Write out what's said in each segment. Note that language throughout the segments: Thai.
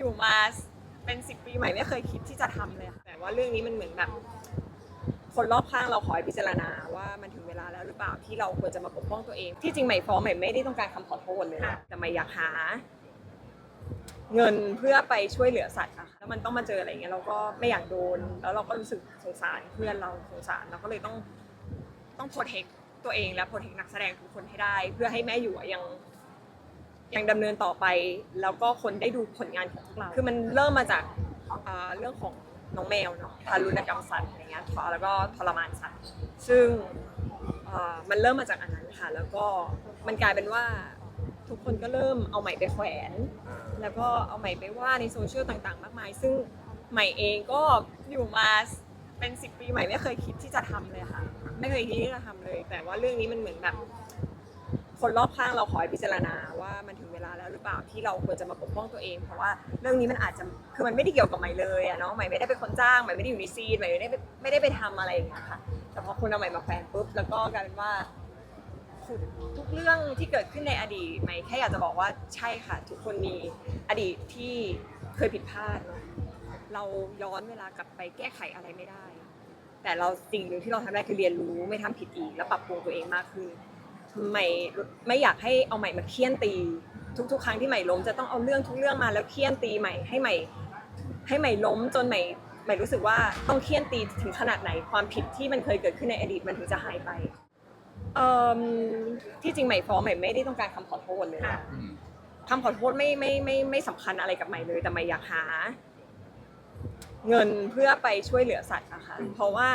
อยู่มาเป็นสิบปีใหม่ไม่เคยคิดที่จะทำเลยค่ะแต่ว่าเรื่องนี้มันเหมือนแบบ คนรอบข้างเราขอให้พิจารณาว่ามันถึงเวลาแล้วหรือเปล่าที่เราควรจะมาปกป้องตัวเอง ที่จริงใหม่ฟ้องใหม่ไม่ได้ต้องการคำขอโทษเลยนะแต่ใหม่อยากหา เงินเพื่อไปช่วยเหลือสัตว์อะค่ะแล้วมันต้องมาเจออะไรเงี้ยเราก็ไม่อยากโดน แล้วเราก็รู้สึกสงสารเพื่อนเราสงสารเราก็เลยต้องต้องโปรเทคตัวเองและโปรเทคนักแสดงทุกคนให้ได้ เพื่อให้แม่อยู่อะยัง ยังดำเนินต่อไป แล้วก็คนได้ดูผลงานของพวกเรา คือมันเริ่มมาจากอ่าเรื่องของน้องแมวเนาะทารุณกรรมสัตว์อะไรเงี้ยแล้วก็ทรมานสัตว์ซึ่งเอ่อมันเริ่มมาจากอันนั้นค่ะ แล้วก็มันกลายเป็นว่าทุกคนก็เริ่มเอาใหม่ไปแขวน แล้วก็เอาใหม่ไปว่าในโซเชียลต่างๆ มากมาย ซึ่งใหม่เองก็อยู่มาเป็นสิบปีใหม่ไม่เคยคิดที่จะทำเลยค่ะ ไม่เคยคิดที่จะทำเลย แต่ว่าเรื่องนี้มันเหมือนแบบ คนรอบข้างเราขอให้พิจารณาว่ามัน ที่เราควรจะมาปกป้องตัวเอง เพราะว่าเรื่องนี้มันอาจจะคือมันไม่ได้เกี่ยวกับใหม่เลยอะเนาะใหม่ไม่ได้เป็นคนจ้างใหม่ไม่ได้อยู่ในซีนใหม่ไม่ได้ไม่ได้ไปทำอะไรอย่างเงี้ยค่ะแต่พอคนเอาใหม่มาแขวนปุ๊บแล้วก็กลายเป็นว่าทุกเรื่องที่เกิดขึ้นในอดีตใหม่แค่อยากจะบอกว่าใช่ค่ะ ทุกคนมีอดีตที่เคยผิดพลาด เราย้อนเวลากลับไปแก้ไขอะไรไม่ได้ แต่เราสิ่งหนึ่งที่เราทำได้คือเรียนรู้ไม่ทำผิดอีก แล้วปรับปรุงตัวเองมากขึ้นใหม่ไม่อยากให้เอาใหม่มาเคี่ยนตี ทุกๆ ครั้งที่ใหม่ล้มจะต้องเอาเรื่องทุกเรื่องมาแล้วเคี่ยนตีใหม่ให้ใหม่ ให้ใหม่ล้มจนใหม่ใหม่รู้สึกว่าต้องเคี่ยนตีถึงขนาดไหนความผิดที่มันเคยเกิดขึ้นในอดีตมันถึงจะหายไปเอ่มที่จริงใหม่ฟ้องใหม่ไม่ได้ต้องการคำขอโทษเลยนะคำขอโทษไม่ไม่ไม่ไม่สำคัญอะไรกับใหม่เลยแต่ใหม่อยากหา เงินเพื่อไปช่วยเหลือสัตว์นะคะเพราะว่า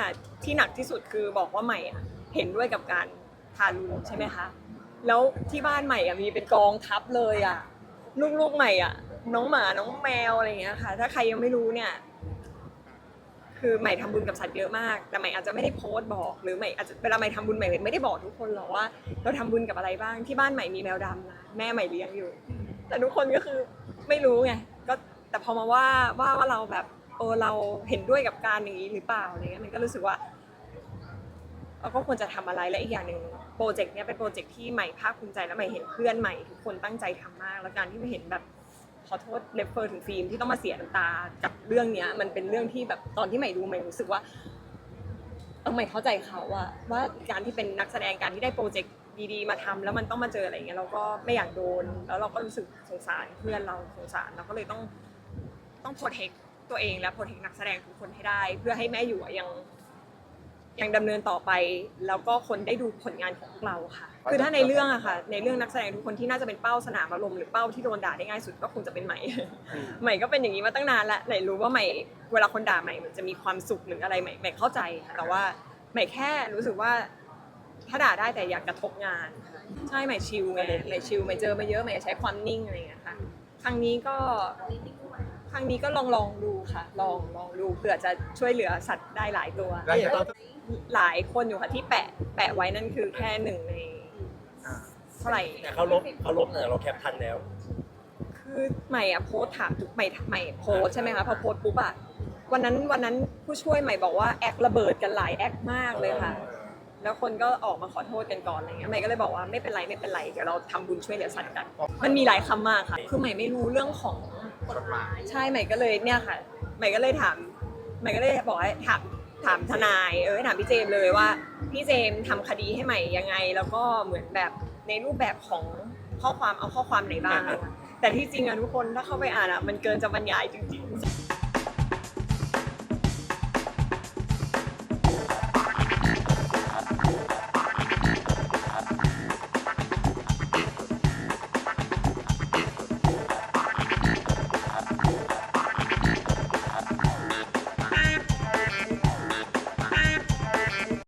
ที่หนักที่สุดคือบอกว่าใหม่อะเห็นด้วยกับการทารุณใช่ไหมคะ แล้วที่บ้านใหม่อะมีเป็นกองทัพเลยอะลูกๆใหม่อะน้องหมาน้องแมวอะไรอย่างเงี้ยค่ะ ถ้าใครยังไม่รู้เนี่ย คือใหม่ทำบุญกับสัตว์เยอะมาก แต่ใหม่อาจจะไม่ได้โพสต์บอกหรือใหม่อาจจะเวลาใหม่ทำบุญใหม่ไม่ได้บอกทุกคนหรอกว่า เราทำบุญกับอะไรบ้างที่บ้านใหม่มีแมวดำนะแม่ใหม่เลี้ยงอยู่ แต่ทุกคนก็คือไม่รู้ไงก็แต่พอมาว่าว่าว่าเราแบบเออเราเห็นด้วยกับการอย่างนี้หรือเปล่าอะไรเงี้ยมันก็รู้สึกว่า เราก็ควรจะทำอะไรและอีกอย่างหนึ่งโปรเจกต์เนี้ยเป็นโปรเจกต์ที่ใหม่ภาคภูมิใจและใหม่เห็นเพื่อนใหม่ทุกคนตั้งใจทำมาก แล้วการที่ม่เห็นแบบขอโทษเลฟเฟอร์ถึงฟิล์มที่ต้องมาเสียน้ำตากับเรื่องเนี้ย มันเป็นเรื่องที่แบบตอนที่ใหม่ดูใหม่รู้สึกว่าเออใหม่เข้าใจเขาว่าว่าการที่เป็นนักแสดงการที่ได้โปรเจกต์ดีๆมาทำแล้วมันต้องมาเจออะไรเงี้ยเราก็ไม่อยากโดน แล้วเราก็รู้สึกสงสารเพื่อนเราสงสารเราก็เลยต้องต้องโปรเทคตัวเองและโปรเทคนักแสดงทุกคนให้ได้ เพื่อให้แม่อยู่ยัง ยังดำเนินต่อไป แล้วก็คนได้ดูผลงานของพวกเราค่ะ คือถ้าในเรื่องอะค่ะ ในเรื่องนักแสดงทุกคนที่น่าจะเป็นเป้าสนามอารมณ์หรือเป้าที่โดนด่าได้ง่ายสุดก็คงจะเป็นใหม่ ใหม่ก็เป็นอย่างนี้มาตั้งนานละไหนรู้ว่าใหม่เวลาคนด่าใหม่มันจะมีความสุขหรืออะไรใหม่ใหม่เข้าใจค่ะแต่ว่าใหม่แค่รู้สึกว่าถ้าด่าได้แต่อยากกระทบงานค่ะใช่ใหม่ชิลไงใหม่ชิลใหม่เจอมาเยอะใหม่ใช้ความนิ่งอะไรอย่างเงี้ยค่ะ ครั้งนี้ก็ค รั้งนี้ก็ลองลองดูค่ะ ลองลองดูเผื่อจะช่วยเหลือสัตว์ได้หลายตัวแล้วอย่างตอนหลายคนอยู่ค่ะที่แปะแปะไว้นั่นคือแค่หนึ่งในเท่าไหร่ แต่เขาลบเขาลบเนี่ยเราแคปทันแล้ว คือใหม่อะโพสต์ถามทุกใหม่ใหม่โพสต์ใช่ไหมคะพอโพสต์ปุ๊บอะวันนั้นวันนั้นผู้ช่วยใหม่บอกว่าแอคระเบิดกันหลายแอคมากเลยค่ะ แล้วคนก็ออกมาขอโทษกันก่อนอะไรเงี้ยใหม่ก็เลยบอกว่าไม่เป็นไรไม่เป็นไรเดี๋ยวเราทำบุญช่วยเหลือสัตว์กัน มันมีหลายคำมากค่ะ คือใหม่ไม่รู้เรื่องของ กฎหมายใช่ใหม่ก็เลยเนี่ยค่ะใหม่ก็เลยถามใหม่ก็เลยบอกให้ถามถามทนายเออให้ถามพี่เจมส์เลยว่าพี่เจมส์ทำคดีให้ใหม่ยังไง แล้วก็เหมือนแบบในรูปแบบของข้อความเอาข้อความไหนบ้างแต่ที่จริงอะทุกคนถ้าเข้าไปอ่านอะมันเกินจะบรรยายจริงๆ